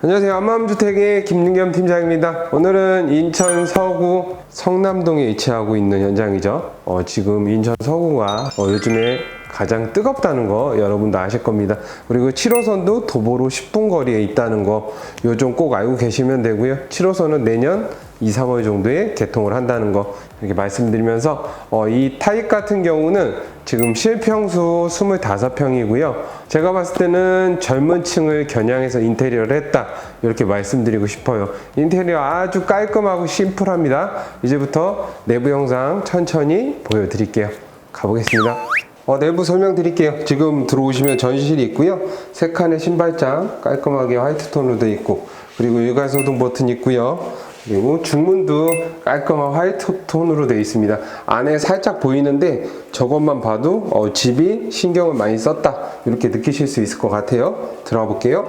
안녕하세요. 안마음주택의 김윤겸 팀장입니다. 오늘은 인천 서구 성남동에 위치하고 있는 현장이죠. 어, 지금 인천 서구가 어, 요즘에 가장 뜨겁다는 거 여러분도 아실 겁니다. 그리고 7호선도 도보로 10분 거리에 있다는 거요좀꼭 알고 계시면 되고요. 7호선은 내년 2, 3월 정도에 개통을 한다는 거 이렇게 말씀드리면서 어, 이 타입 같은 경우는 지금 실평수 25평이고요. 제가 봤을 때는 젊은 층을 겨냥해서 인테리어를 했다. 이렇게 말씀드리고 싶어요. 인테리어 아주 깔끔하고 심플합니다. 이제부터 내부 영상 천천히 보여드릴게요. 가보겠습니다. 어, 내부 설명 드릴게요. 지금 들어오시면 전시실이 있고요. 세 칸의 신발장 깔끔하게 화이트 톤으로 되어 있고 그리고 일괄 소등 버튼 있고요. 그리고 중문도 깔끔한 화이트 톤으로 되어 있습니다. 안에 살짝 보이는데 저것만 봐도 어, 집이 신경을 많이 썼다 이렇게 느끼실 수 있을 것 같아요. 들어가 볼게요.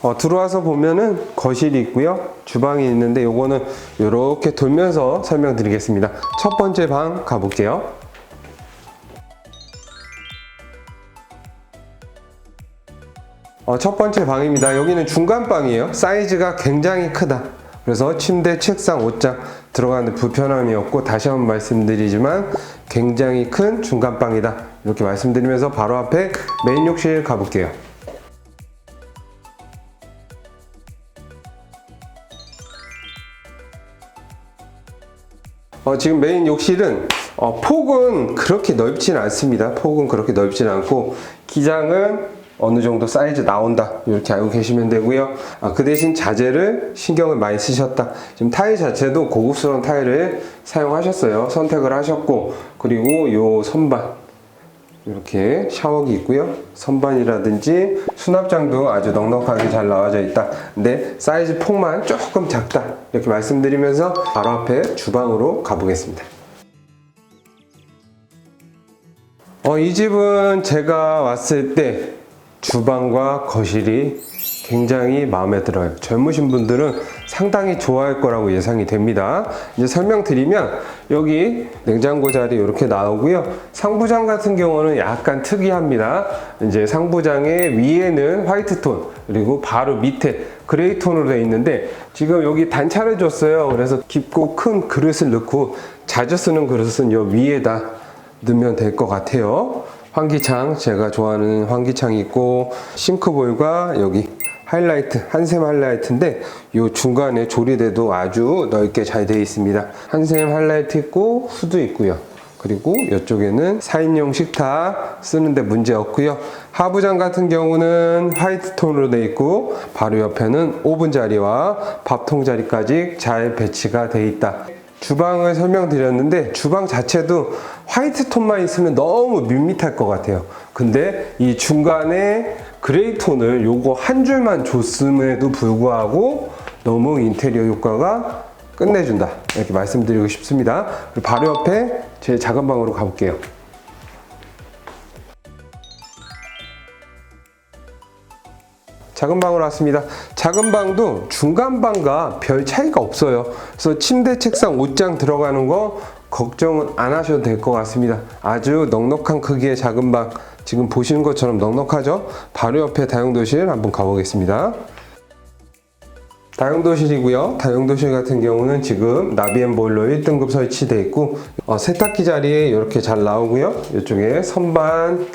어, 들어와서 보면은 거실이 있고요. 주방이 있는데 요거는 이렇게 돌면서 설명드리겠습니다. 첫 번째 방 가볼게요. 어, 첫 번째 방입니다. 여기는 중간 방이에요. 사이즈가 굉장히 크다. 그래서 침대, 책상, 옷장 들어가는데 불편함이 없고 다시 한번 말씀드리지만 굉장히 큰 중간 방이다. 이렇게 말씀드리면서 바로 앞에 메인 욕실 가볼게요. 어, 지금 메인 욕실은 어, 폭은 그렇게 넓진 않습니다. 폭은 그렇게 넓진 않고 기장은 어느 정도 사이즈 나온다 이렇게 알고 계시면 되고요. 아, 그 대신 자재를 신경을 많이 쓰셨다. 지금 타일 자체도 고급스러운 타일을 사용하셨어요. 선택을 하셨고 그리고 요 선반 이렇게 샤워기 있고요. 선반이라든지 수납장도 아주 넉넉하게 잘 나와져 있다. 근데 사이즈 폭만 조금 작다. 이렇게 말씀드리면서 바로 앞에 주방으로 가보겠습니다. 어, 이 집은 제가 왔을 때 주방과 거실이 굉장히 마음에 들어요. 젊으신 분들은 상당히 좋아할 거라고 예상이 됩니다. 이제 설명드리면 여기 냉장고 자리 이렇게 나오고요. 상부장 같은 경우는 약간 특이합니다. 이제 상부장의 위에는 화이트 톤 그리고 바로 밑에 그레이 톤으로 되어 있는데 지금 여기 단차를 줬어요. 그래서 깊고 큰 그릇을 넣고 자주 쓰는 그릇은 요 위에다 넣으면 될 것 같아요. 환기창 제가 좋아하는 환기창이 있고 싱크볼과 여기 하이라이트 한샘 하이라이트인데 이 중간에 조리대도 아주 넓게 잘 되어 있습니다. 한샘 하이라이트 있고 후드 있고요. 그리고 이쪽에는 4인용 식탁 쓰는데 문제 없고요. 하부장 같은 경우는 화이트 톤으로 되어 있고 바로 옆에는 오븐 자리와 밥통 자리까지 잘 배치가 되어 있다 주방을 설명드렸는데 주방 자체도 화이트 톤만 있으면 너무 밋밋할 것 같아요. 근데 이 중간에 그레이 톤을 요거 한 줄만 줬음에도 불구하고 너무 인테리어 효과가 끝내준다. 이렇게 말씀드리고 싶습니다. 바로 옆에 제 작은 방으로 가볼게요. 작은 방으로 왔습니다. 작은 방도 중간 방과 별 차이가 없어요. 그래서 침대, 책상, 옷장 들어가는 거 걱정은 안 하셔도 될 것 같습니다. 아주 넉넉한 크기의 작은 방. 지금 보시는 것처럼 넉넉하죠? 바로 옆에 다용도실 한번 가보겠습니다. 다용도실이고요. 다용도실 같은 경우는 지금 나비엔 보일러 1등급 설치되어 있고 어, 세탁기 자리에 이렇게 잘 나오고요. 이쪽에 선반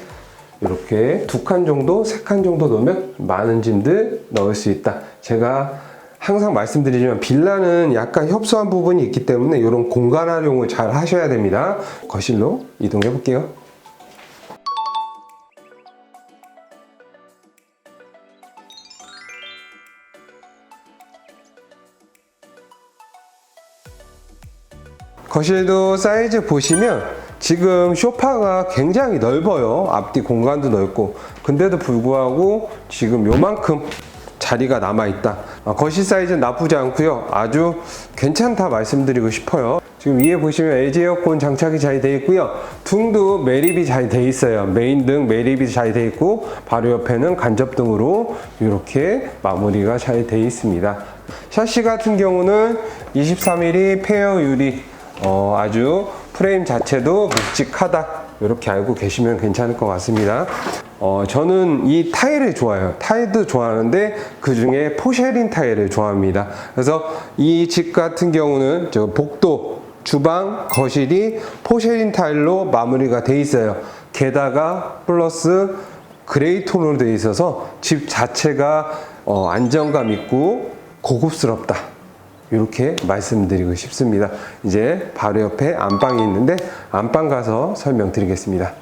이렇게 두 칸 정도, 세 칸 정도 넣으면 많은 짐들 넣을 수 있다. 제가 항상 말씀드리지만 빌라는 약간 협소한 부분이 있기 때문에 이런 공간 활용을 잘 하셔야 됩니다. 거실로 이동해 볼게요. 거실도 사이즈 보시면 지금 쇼파가 굉장히 넓어요. 앞뒤 공간도 넓고. 근데도 불구하고 지금 요만큼 자리가 남아있다. 아, 거실 사이즈는 나쁘지 않고요. 아주 괜찮다 말씀드리고 싶어요. 지금 위에 보시면 LG 에어컨 장착이 잘 되어 있고요. 등도 매립이 잘 되어 있어요. 메인 등 매립이 잘 되어 있고 바로 옆에는 간접등으로 이렇게 마무리가 잘 되어 있습니다. 샤시 같은 경우는 23mm 페어 유리 어, 아주 프레임 자체도 묵직하다 이렇게 알고 계시면 괜찮을 것 같습니다 어, 저는 이 타일을 좋아해요. 타일도 좋아하는데 그 중에 포쉐린 타일을 좋아합니다. 그래서 이 집 같은 경우는 저 복도, 주방, 거실이 포쉐린 타일로 마무리가 돼 있어요. 게다가 플러스 그레이 톤으로 되어 있어서 집 자체가 어, 안정감 있고 고급스럽다. 이렇게 말씀드리고 싶습니다. 이제 바로 옆에 안방이 있는데 안방 가서 설명드리겠습니다.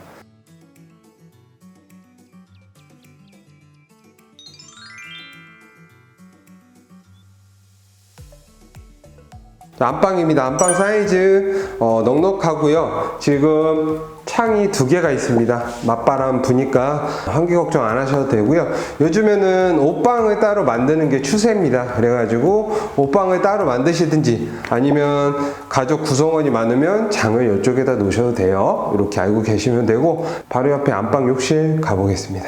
자, 안방입니다. 안방 사이즈 어, 넉넉하고요. 지금 창이 두 개가 있습니다. 맞바람 부니까 환기 걱정 안 하셔도 되고요. 요즘에는 옷방을 따로 만드는 게 추세입니다. 그래가지고 옷방을 따로 만드시든지 아니면 가족 구성원이 많으면 장을 이쪽에다 놓으셔도 돼요. 이렇게 알고 계시면 되고 바로 옆에 안방 욕실 가보겠습니다.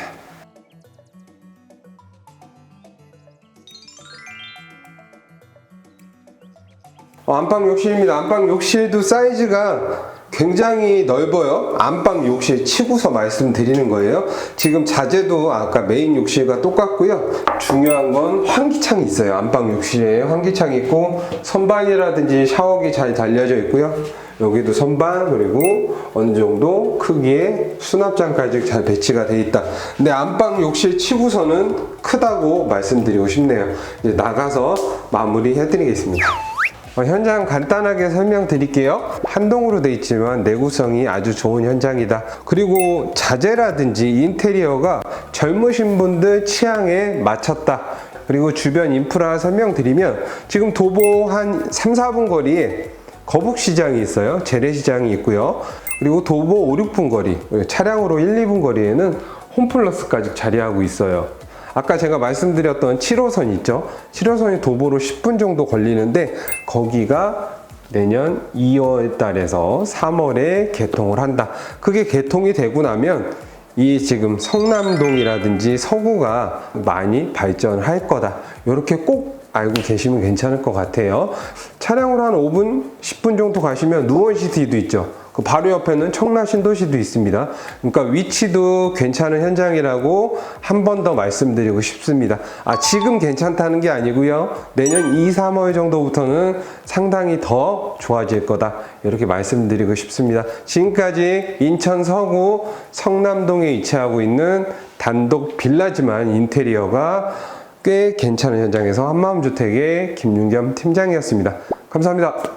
어, 안방 욕실입니다. 안방 욕실도 사이즈가 굉장히 넓어요. 안방 욕실 치고서 말씀드리는 거예요. 지금 자재도 아까 메인 욕실과 똑같고요. 중요한 건 환기창이 있어요. 안방 욕실에 환기창이 있고 선반이라든지 샤워기 잘 달려져 있고요. 여기도 선반 그리고 어느 정도 크기의 수납장까지 잘 배치가 돼 있다. 근데 안방 욕실 치고서는 크다고 말씀드리고 싶네요. 이제 나가서 마무리 해드리겠습니다. 어, 현장 간단하게 설명드릴게요. 한동으로 돼 있지만 내구성이 아주 좋은 현장이다. 그리고 자재라든지 인테리어가 젊으신 분들 취향에 맞췄다. 그리고 주변 인프라 설명드리면 지금 도보 한 3, 4분 거리에 거북시장이 있어요. 재래시장이 있고요. 그리고 도보 5, 6분 거리, 차량으로 1, 2분 거리에는 홈플러스까지 자리하고 있어요. 아까 제가 말씀드렸던 7호선 있죠? 7호선이 도보로 10분 정도 걸리는데 거기가 내년 2월 달에서 3월에 개통을 한다. 그게 개통이 되고 나면 이 지금 성남동이라든지 서구가 많이 발전을 할 거다. 이렇게 꼭 알고 계시면 괜찮을 것 같아요. 차량으로 한 5분, 10분 정도 가시면 누원시티도 있죠. 그 바로 옆에는 청라 신도시도 있습니다. 그러니까 위치도 괜찮은 현장이라고 한 번 더 말씀드리고 싶습니다. 아, 지금 괜찮다는 게 아니고요. 내년 2, 3월 정도부터는 상당히 더 좋아질 거다. 이렇게 말씀드리고 싶습니다. 지금까지 인천 서구 성남동에 위치하고 있는 단독 빌라지만 인테리어가 꽤 괜찮은 현장에서 한마음주택의 김윤겸 팀장이었습니다. 감사합니다.